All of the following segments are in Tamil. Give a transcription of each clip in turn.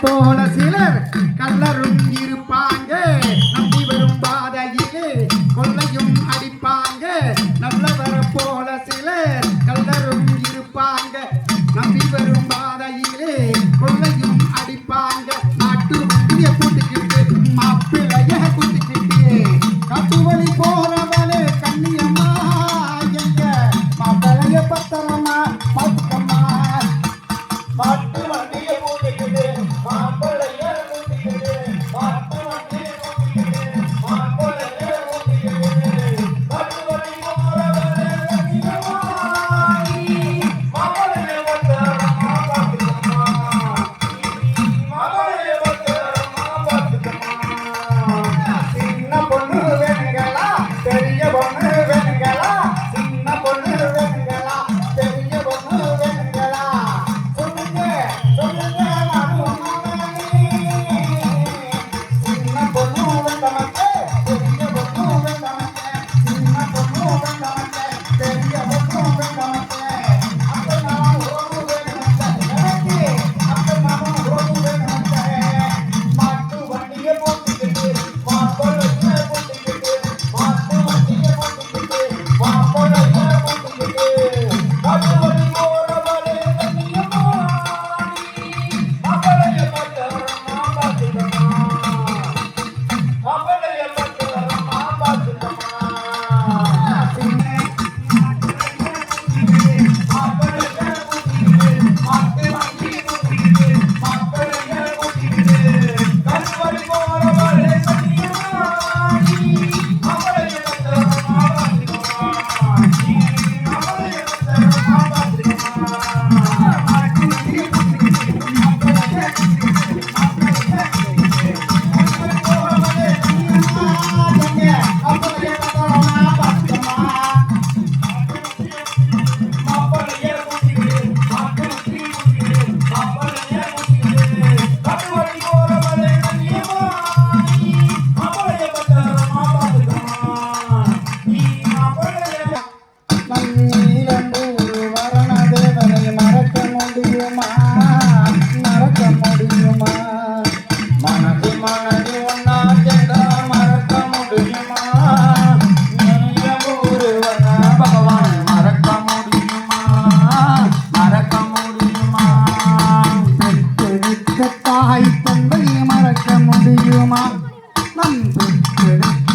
por así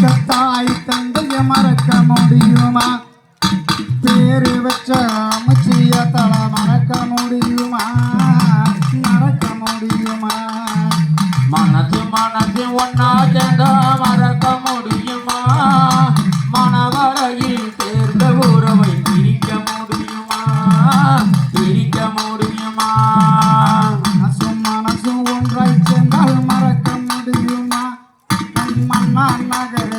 பெற்ற தாய் தந்தைய மறக்க முடியுமா? பேரு வச்ச அமைச்சிய தலை மறக்க முடியுமா? மறக்க முடியுமா? மனசு மனசு ஒன்னா சேர்ந்த மறக்க முடியுமா? மனவரையில் சேர்ந்த உறவை பிரிக்க முடியுமா? பிரிக்க முடியுமா? மனசு மனசு ஒன்றை சேர்ந்தால் மறக்க முடியுமா? மன்னா நகர்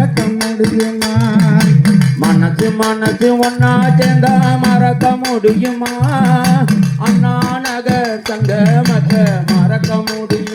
மறக்க முடியுமா மனசு மனசு ஒன்னா சேர்ந்தா மறக்க முடியுமா? அண்ணா நகர் தங்க மக மறக்க முடியும்?